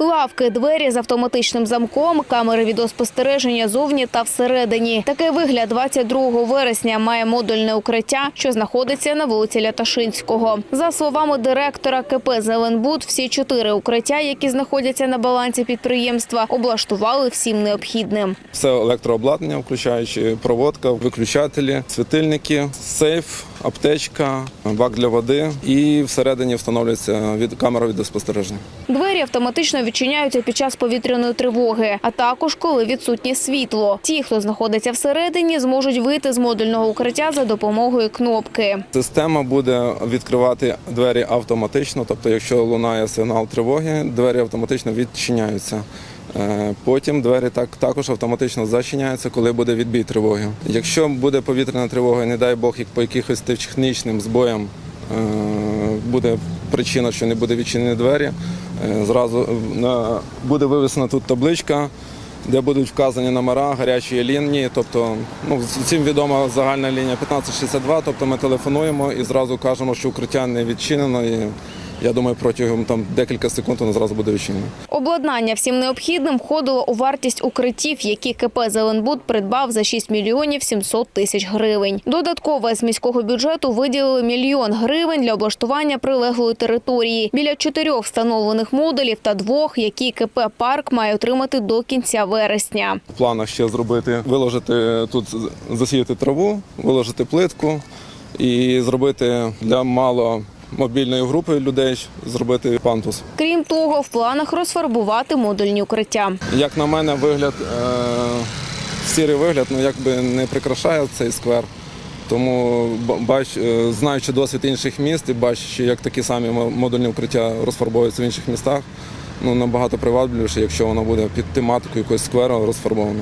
Лавки, двері з автоматичним замком, камери відеоспостереження зовні та всередині. Такий вигляд 22 вересня має модульне укриття, що знаходиться на вулиці Ляташинського. За словами директора КП «Зеленбуд», всі чотири укриття, які знаходяться на балансі підприємства, облаштували всім необхідним. Все електрообладнання, включаючи проводка, виключателі, світильники, сейф, аптечка, бак для води і всередині встановлюється від камера відеоспостереження. Двері автоматично відчиняються під час повітряної тривоги, а також коли відсутнє світло. Ті, хто знаходиться всередині, зможуть вийти з модульного укриття за допомогою кнопки. Система буде відкривати двері автоматично, тобто, якщо лунає сигнал тривоги, двері автоматично відчиняються. Е, Потім двері так також автоматично зачиняються, коли буде відбій тривоги. Якщо буде повітряна тривога, не дай Бог, як по якихось технічним збоям е, буде причина, що не буде відчинені двері, е, зразу буде вивесена тут табличка де будуть вказані номера гарячої лінії. Тобто, ну всім відома загальна лінія 1562, Тобто ми телефонуємо і зразу кажемо, що укриття не відчинено. І я думаю, протягом там декілька секунд воно зразу буде відчинено. Обладнання всім необхідним входило у вартість укриттів, які КП «Зеленбуд» придбав за 6 мільйонів 700 тисяч гривень. Додатково з міського бюджету виділили мільйон гривень для облаштування прилеглої території. Біля чотирьох встановлених модулів та двох, які КП «Парк» має отримати до кінця вересня. В планах ще зробити, виложити тут, засіяти траву, виложити плитку і зробити для мало мобільної групи людей зробити пантус. Крім того, в планах розфарбувати модульні укриття. Як на мене, вигляд, е, сірий вигляд, ну якби не прикрашає цей сквер. Тому бач, е, знаючи досвід інших міст і бачачи, як такі самі модульні укриття розфарбовуються в інших містах, ну набагато привабливіше, якщо воно буде під тематикою якогось скверу розфарбовано.